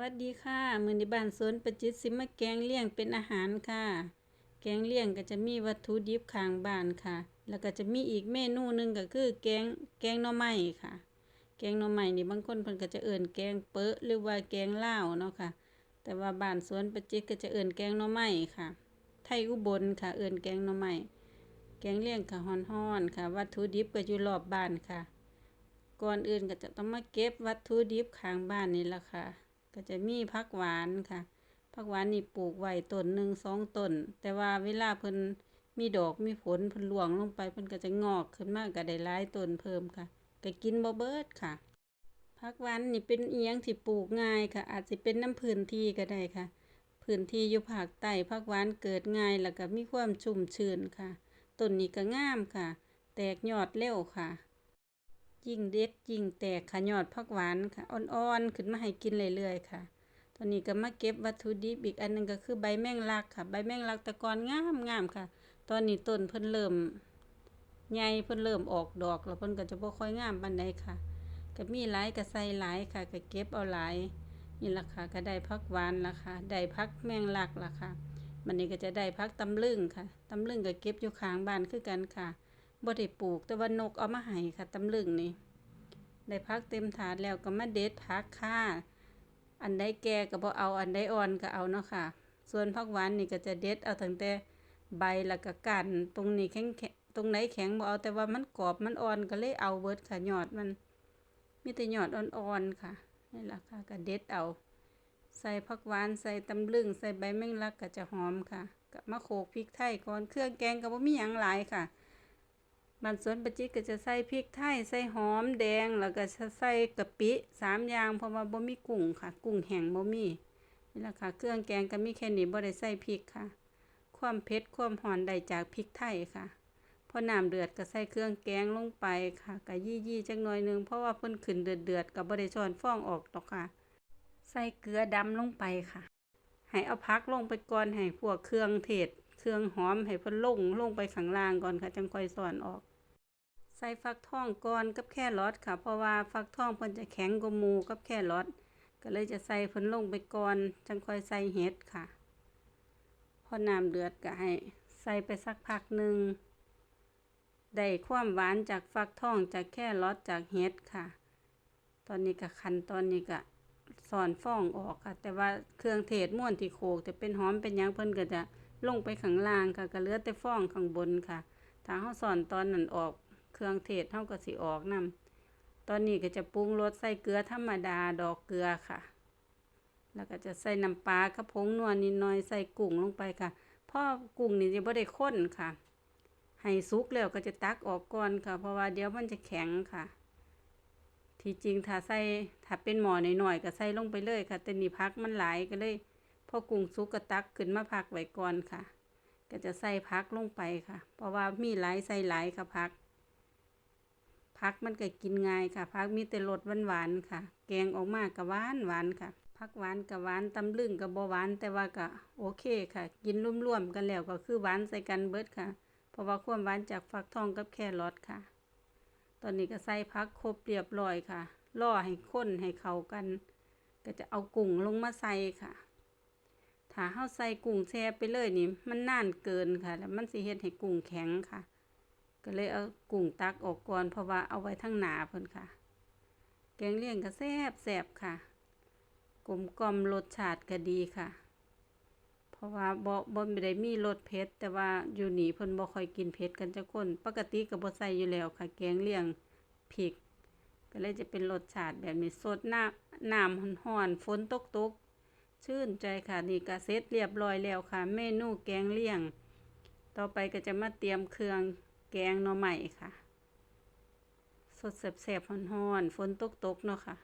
วัสดีค่ะ มือในบ้านสวนประจิตสิมาแกงเลี่ยงเป็นอาหารค่ะ แกงเลี่ยงก็จะมีวัตถุดิบข้างบ้านค่ะ แล้วก็จะมีอีกเมนูหนึ่งก็คือ แกงแกงหน่อไม้ค่ะ แกงหน่อไม้นี่บางคนเพิ่นก็จะเอิ่นแกงเปอะหรือว่าแกงเลาเนาะค่ะ แต่ว่าบ้านสวนประจิตก็จะเอิ่นแกงหน่อไม้ค่ะ ไทยอุบลค่ะ เอิ่นแกงหน่อไม้แกงเลี่ยงค่ะฮ้อนๆค่ะ วัตถุดิบก็อยู่รอบบ้านค่ะ ก่อนอื่นก็จะต้องมาเก็บวัตถุดิบข้างบ้านนี่ละค่ะ ก็จะมีผักหวานค่ะผักหวานนี่ปลูกไว้ต้นหนึ่งสองต้น แต่ว่าเวลาเพิ่นมีดอกมีผลเพิ่นหลวงลงไปเพิ่นก็จะงอกขึ้นมาก็ได้หลายต้นเพิ่มค่ะก็กินบ่เบิดค่ะผักหวานนี่เป็นเอียงที่ปลูกง่ายค่ะ อาจสิเป็นน้ำพื้นที่ก็ได้ค่ะ พื้นที่อยู่ภาคใต้ผักหวานเกิดง่ายแล้วก็มีความชุ่มชื้นค่ะต้นนี้ก็งามค่ะ แตกยอดเร็วค่ะ ยิ่งเด็ดยิ่งแตกค่ะยอดผักหวานค่ะอ่อนๆ ขึ้นมาให้กินเรื่อยๆค่ะ ตอนนี้ก็มาเก็บวัตถุดิบอีกอันหนึงก็คือใบแมงลักค่ะ ใบแมงลักตะกอนงามงามค่ะ ตอนนี้ต้นเพิ่นเริ่มใหญ่เพิ่นเริ่มออกดอก แล้วเพิ่นก็จะบ่ค่อยงามปานใดค่ะก็มีหลายก็ใส่หลายค่ะก็เก็บเอาหลายนี่ล่ะค่ะก็ได้ผักหวานละค่ะได้ผักแมงลักละค่ะมันนี้ก็จะได้ผักตำลึงค่ะตำลึงก็เก็บอยู่ข้างบ้านคือกันค่ะ บ่ได้ปลูก แต่ว่านกเอามาให้ค่ะตำลึงนี่ได้พักเต็มถาดแล้วก็มาเด็ดพักค่ะอันใดแก่ก็บ่เอาอันใดอ่อนก็เอาเนาะค่ะ ส่วนผักหวานนี่ก็จะเด็ดเอาตั้งแต่ใบแล้วก็ก้านตรงนี้แข็งตรงไหนแข็งบ่เอาแต่ว่ามันกรอบมันอ่อนก็เลยเอาเบิดค่ะยอดมันมีแต่ยอดอ่อนๆค่ะนี่ล่ะค่ะก็เด็ดเอา ใส่ผักหวานใส่ตำลึงใส่ใบแมงลักก็จะหอมค่ะก็มาโขกพริกไทยก่อนเครื่องแกงก็บ่มีหยังหลายค่ะ บ้านสวนปจิก็จะใส่พริกไทยใส่หอมแดงแล้วก็จะใส่กะปิสามอย่างเพราะว่าบ่มีกุ้งค่ะ กุ้งแห้งบ่มีนี่แหละค่ะ เครื่องแกงก็มีแค่นี้บ่ได้ใส่พริกค่ะ ความเผ็ดความหอนได้จากพริกไทยค่ะพอน้ำเดือดก็ใส่เครื่องแกงลงไปค่ะก็ยี่ๆจักหน่อยนึงเพราะว่าเพิ่นขึ้นเดือดๆก็บ่ได้ช้อนฟองออกดอกค่ะ ใส่เกลือดำลงไปค่ะ ให้เอาพักลงไปก่อนให้พวกเครื่องเทศเครื่องหอมให้เพิ่นลงลงไปข้างล่างก่อนค่ะจังค่อยสอนออก ใส่ฟักทองก่อนกับแครอทค่ะ เพราะว่าฟักทองเพิ่นจะแข็งกว่าหมูกับแครอทก็เลยจะใส่เพิ่นลงไปก่อนจังค่อยใส่เห็ดค่ะ พอน้ำเดือดก็ให้ใส่ไปสักพักหนึ่งได้ความหวานจากฟักทองจากแครอทจากเห็ดค่ะ ตอนนี้ก็คันตอนนี้ก็สอนฟองออกค่ะ แต่ว่าเครื่องเทศม่วนที่โขกจะเป็นหอมเป็นยังเพิ่นก็จะลงไปข้างล่างค่ะก็เหลือแต่ฟองข้างบนค่ะถ้าเฮาสอนตอนนั้นออก เครื่องเทศเฮาก็สิออกนํตอนนี้ก็จะปรุงรสใส่เกลือธรรมดาดอกเกลือค่ะ แล้วก็จะใส่น้ำปลากระพงนัวนิดหน่อยใส่กุ้งลงไปค่ะพราะกุ้งนี่จะบ่ได้ข้นค่ะ ให้สุกแล้วก็จะตักออกก่อนค่ะ เพราะว่าเดี๋ยวมันจะแข็งค่ะ ที่จริงถ้าใส่ถ้าเป็นหมอน้อยๆก็ใส่ลงไปเลยค่ะ แต่นี่พักมันหลายก็เลยพอกุ้งสุกก็ตักขึ้นมาพักไว้ก่อนค่ะ ก็จะใส่พักลงไปค่ะ เพราะว่ามีหลายใส่หลายค่ะพัก พักมันก็กินง่ายค่ะพักมีแต่รสหวานๆค่ะ แกงออกมาก็หวานหวานค่ะพักหวานกับหวานตำลึงกับบ่หวานแต่ว่าก็โอเคค่ะ กินร่วมๆกันแล้วก็คือหวานใส่กันเบิดค่ะ เพราะว่าความหวานจากฟักทองกับแครอทค่ะ ตอนนี้ก็ใส่พักครบเรียบร้อยค่ะล่อให้ข้นให้เข้ากัน ก็จะเอากุ้งลงมาใส่ค่ะถ้าเฮาใส่กุ้งแช่ไปเลยนี่มันนานเกินค่ะ แล้วมันสิเฮ็ดให้กุ้งแข็งค่ะ ก็เลยเอากุ้งตักออกก่อนเพราะว่าเอาไว้ทั้งหนาเพิ่นค่ะ แกงเลี่ยงก็แซ่บแซ่บค่ะ กลมกล่อมรสชาติก็ดีค่ะ เพราะว่าบ่บ่ได้มีรสเผ็ดแต่ว่าอยู่หนีเพิ่นบ่ค่อยกินเผ็ดกันจักคน ปกติก็บ่ใส่อยู่แล้วค่ะ แกงเลี่ยงพริก ก็เลยจะเป็นรสชาติแบบนี้สดน้ำน้ำร้อนๆฝนตกๆชื่นใจค่ะนี่ก็เสร็จเรียบร้อยแล้วค่ะ เมนูแกงเลี่ยง ต่อไปก็จะมาเตรียมเครื่อง แกงหน่อไม้ค่ะ สดแซ่บๆฮ้อนๆฝนตกๆเนาะค่ะ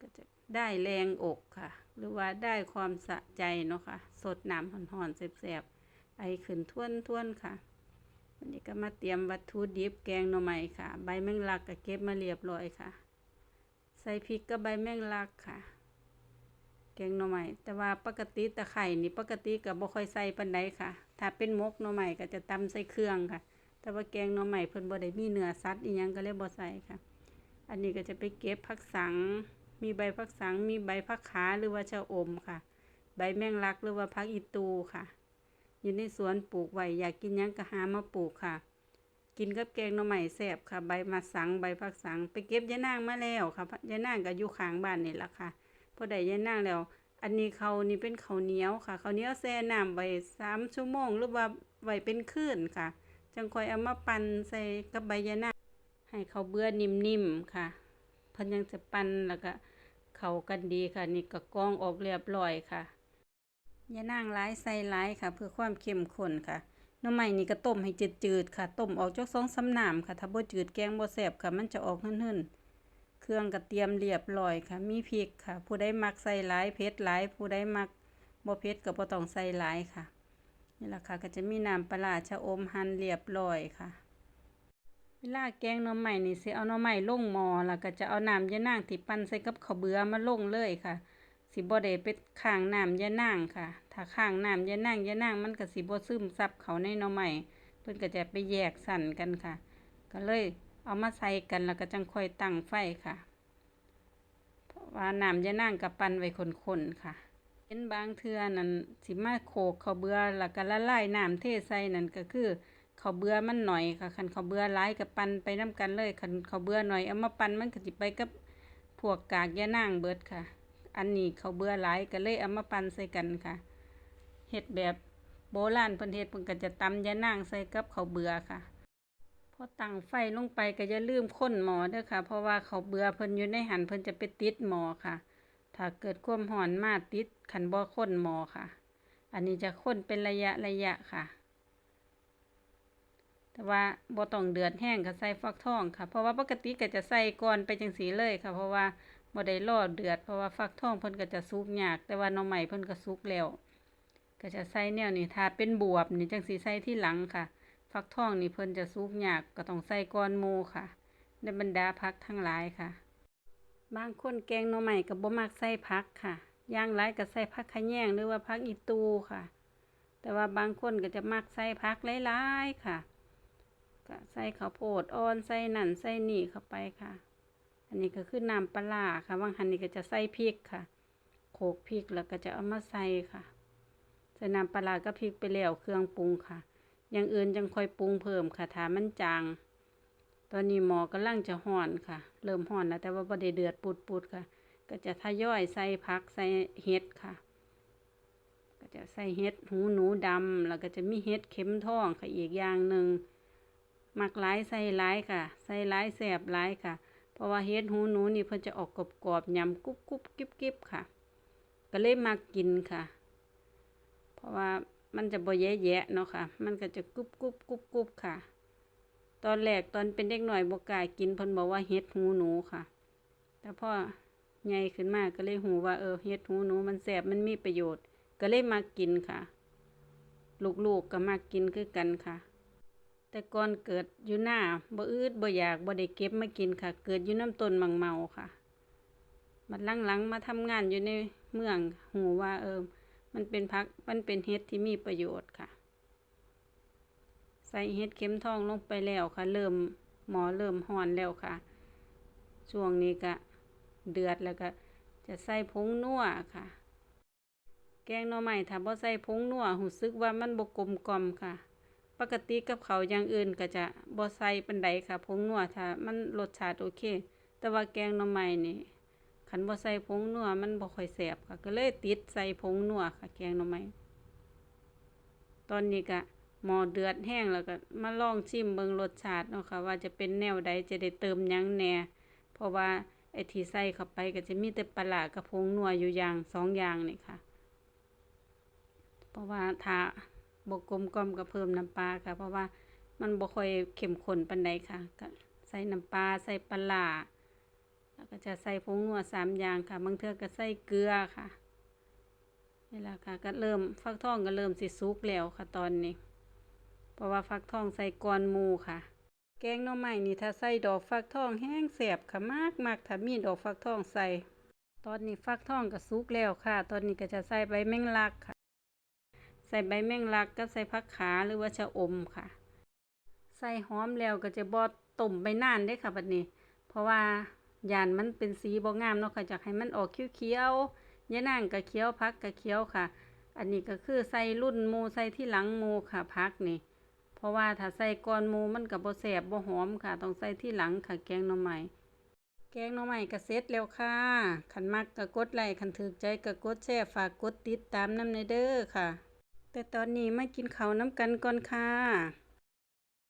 ก็จะได้แรงอกค่ะ หรือว่าได้ความสะใจเนาะค่ะ สดน้ำฮ้อนๆแซ่บๆไอขึ้นท่วนๆค่ะวันนี้ก็มาเตรียมวัตถุดิบแกงหน่อไม้ค่ะ ใบแมงลักก็เก็บมาเรียบร้อยค่ะ ใส่พริกกับใบแมงลักค่ะ แกงหน่อไม้แต่ว่าปกติตะไคร่นี่ปกติก็บ่ค่อยใส่ปานใดค่ะ ถ้าเป็นมกหน่อไม้ก็จะตำใส่เครื่องค่ะ แต่ว่าแกงหน่อไม้เพิ่นบ่ได้มีเนื้อสัตว์อีหยังก็เลยบ่ใส่ค่ะ อันนี้ก็จะไปเก็บผักสัง มีใบผักสัง มีใบผักขาหรือว่าชะอมค่ะ ใบแมงลักหรือว่าผักอีตูค่ะ อยู่ในสวนปลูกไว้อยากกินหยังก็หามาปลูกค่ะ กินกับแกงหน่อไม้แซ่บค่ะ ใบมะสังใบผักสัง ไปเก็บยะนางมาแล้วค่ะยะนางก็อยู่ข้างบ้านนี่แหละค่ะ พอได้ยะนางแล้ว อันนี้เขานี่เป็นข้าวเหนียวค่ะข้าวเหนียวแช่น้ำไว้สามชั่วโมงหรือว่าไว้เป็นคืนค่ะ จังค่อยเอามาปั่นใส่กับใบยะนางให้เขาเบื่อนิ่มๆค่ะเพิ่นยังจะปั่นแล้วก็เข้ากันดีค่ะ นี่ก็กรองออกเรียบร้อยค่ะยะนางหลายใส่หลายค่ะ เพื่อความเข้มข้นค่ะหน่อไม้นี่ก็ต้มให้จืดๆค่ะ ต้มออกจาก2 3น้ำค่ะ ถ้าบ่จืดแกงบ่แซ่บค่ะ มันจะออกหืนๆ เครื่องก็เตรียมเรียบร้อยค่ะ มีพริกค่ะ ผู้ใดมักใส่หลายเผ็ดหลาย ผู้ใดมักบ่เผ็ดก็บ่ต้องใส่หลายค่ะนี่แหละค่ะก็จะมีน้ำปลาชะอมหั่นเรียบร้อยค่ะ เวลาแกงหน่อไม้นี่สิเอาหน่อไม้ลงหม้อแล้วก็จะเอาน้ำยะนางที่ปั่นใส่กับข้าวเบื่อมาลงเลยค่ะ สิบ่ได้ไปข้างน้ำยะนางค่ะ ถ้าข้างน้ำยะนางยะนางมันก็สิบ่ซึมซับเขาในหน่อไม้เพิ่นก็จะไปแยกสั่นกันค่ะ ก็เลย เอามาใส่กันแล้วก็จังค่อยตั้งไฟค่ะ เพราะว่าน้ำยะนางกับปั่นไว้ข้นๆค่ะเห็นบางเทือนั่นสิมาโขกข้าวเบื่อแล้วก็ละลายน้ำเทใส่นั่นก็คือข้าวเบื่อมันหน่อยค่ะคันข้าวเบื่อหลายก็ปั่นไปนํกันเลยคันข้าวเบื่อหน่อยเอามาปั่นมันก็สิไปกับพวกกากยะนางเบิดค่ะ อันนี้ข้าวเบื่อหลายก็เลยเอามาปั่นใส่กันค่ะเฮ็ดแบบโบราณเพิ่นเฮ็ดเพิ่นก็จะตำยะนางใส่กับข้าวเบื่อค่ะ พอตั้งไฟลงไปก็อย่าลืมค้นหม้อเด้อค่ะ เพราะว่าเขาเบื่อเพิ่นอยู่ในหันเพิ่นจะไปติดหม้อค่ะ ถ้าเกิดความร้อนมาติดคันบ่ค้นหม้อค่ะ อันนี้จะค้นเป็นระยะระยะค่ะ แต่ว่าบ่ต้องเดือดแห้งก็ใส่ฟักทองค่ะ เพราะว่าปกติก็จะใส่ก่อนไปจังสีเลยค่ะ เพราะว่าบ่ได้รอเดือดเพราะว่าฟักทองเพิ่นก็จะสุกยาก แต่ว่าหน่อไม้เพิ่นก็สุกแล้วก็จะใส่แนวนี้ถ้าเป็นบวบนี่จังสิใส่ที่หลังค่ะ ฟักทองนี่เพิ่นจะสุกยากก็ต้องใส่ก่อนหมูค่ะ ในบรรดาผักทั้งหลายค่ะ บางคนแกงหน่อไม้ก็บ่มักใส่ผักค่ะ ย่างหลก็ใส่ผักขะแยงหรือว่าผักอีตูค่ะ แต่ว่าบางคนก็จะมักใส่ผักหลายๆค่ะก็ใส่ข้าวโพดอ่อนใส่นั่นใส่นี่เข้าไปค่ะ อันนี้ก็คือน้ำปลาค่ะบางหันนี่ก็จะใส่พริกค่ะ โขกพริกแล้วก็จะเอามาใส่ค่ะ ใส่น้ำปลาร้ากับพริกไปแล้วเครื่องปรุงค่ะ อย่างอื่นจังค่อยปรุงเพิ่มค่ะถ้ามันจาง ตอนนี้หมอกำลังจะห่อนค่ะ เริ่มห่อนแล้วแต่ว่าบ่ได้เดือดปุดๆค่ะ ก็จะทยอยใส่ผักใส่เห็ดค่ะ ก็จะใส่เห็ดหูหนูดำแล้วก็จะมีเห็ดเข็มทองค่ะอีกอย่างหนึ่งมักหลายใส่หลายค่ะ ใส่หลายแสบหลายค่ะ เพราะว่าเห็ดหูหนูนี่เพิ่นจะออกกรอบๆยำกุบกุบๆกิ๊บๆค่ะ ก็เลยมักกินค่ะ เพราะว่า มันจะบ่แยะๆเนาะค่ะ มันก็จะกรุบกรุบกรุบกรุบค่ะ ตอนแรกตอนเป็นเด็กหน่อยบ่กล้ากินเพิ่นบอกว่าเห็ดหูหนูค่ะ แต่พ่อใหญ่ขึ้นมาก็เลยหูว่าเออเห็ดหูหนูมันแสบมันมีประโยชน์ ก็เลยมากินค่ะ ลูกๆก็มากินคือกันค่ะ แต่ก่อนเกิดอยู่หน้าบ่อืดบ่อยากบ่ได้เก็บมากินค่ะ เกิดอยู่น้ำต้นมังเมาค่ะบัดหลังๆมาทำงานอยู่ในเมืองหูว่าเออ มันเป็นพักมันเป็นเห็ดที่มีประโยชน์ค่ะ ใส่เห็ดเข็มทองลงไปแล้วค่ะ เริ่มหมอเริ่มห่อนแล้วค่ะ ช่วงนี้ก็เดือดแล้วก็จะใส่ผงนัวค่ะ แกงหน่อไม้ถ้าบ่ใส่ผงนัวรู้สึกว่ามันบ่กลมกล่อมค่ะ ปกติกับเขาอย่างอื่นก็จะบ่ใส่ปานใดค่ะผงนัวถ้ามันรสชาติโอเค แต่ว่าแกงหน่อไม้นี่ คันบ่ใส่ผงนัวมันบ่ค่อยแซ่บค่ะ ก็เลยติดใส่ผงนัวค่ะแกงหน่อไม้ตอนนี้ก็หมอเดือดแห้งแล้วก็มาลองชิมเบิ่งรสชาติเนาะค่ะว่าจะเป็นแนวใดจะได้เติมหยังแหน่เพราะว่าไอ้ที่ใส่เข้าไปก็จะมีแต่ปลากับผงนัวอยู่อย่างสองอย่างนี่ค่ะ เพราะว่าถ้าบกกลมกลมก็เพิ่มน้ำปลาค่ะ เพราะว่ามันบ่ค่อยเข้มข้นปานใดค่ะก็ใส่น้ำปลาใส่ปลา แล้วก็จะใส่ผงนัวสามอย่างค่ะบางเทือก็ใส่เกลือค่ะนี่ล่ะค่ะก็เริ่มฟักทองก็เริ่มสิสุกแล้วค่ะตอนนี้ เพราะว่าฟักทองใส่ก่อนหมูค่ะ แกงหน่อไม้นี่ถ้าใส่ดอกฟักทองแห้งแสบค่ะมากมากถ้ามีดอกฟักทองใส่ ตอนนี้ฟักทองก็สุกแล้วค่ะ ตอนนี้ก็จะใส่ใบแมงลักค่ะ ใส่ใบแมงลักกับใส่ผักขาหรือว่าชะอมค่ะ ใส่หอมแล้วก็จะบ่ต้มไปนานเด้ค่ะบัดนี้ เพราะว่า ยานมันเป็นสีบ่งามเนาะค่ะอยากให้มันออกเขียวๆยะนางก็เขียวผักก็เขียวค่ะ อันนี้ก็คือใส่รุ่นมูใส่ที่หลังมูค่ะผักนี่ เพราะว่าถ้าใส่ก่อนมูมันก็บ่แซ่บบ่หอมค่ะ ต้องใส่ที่หลังค่ะแกงหน่อไม้แกงหน่อไม้ก็เสร็จแล้วค่ะคันมักก็กดไลค์คันถูกใจก็กดแชร์ฝากกดติดตามน้ำในเด้อค่ะ แต่ตอนนี้มากินข้าวน้ำกันก่อนค่ะ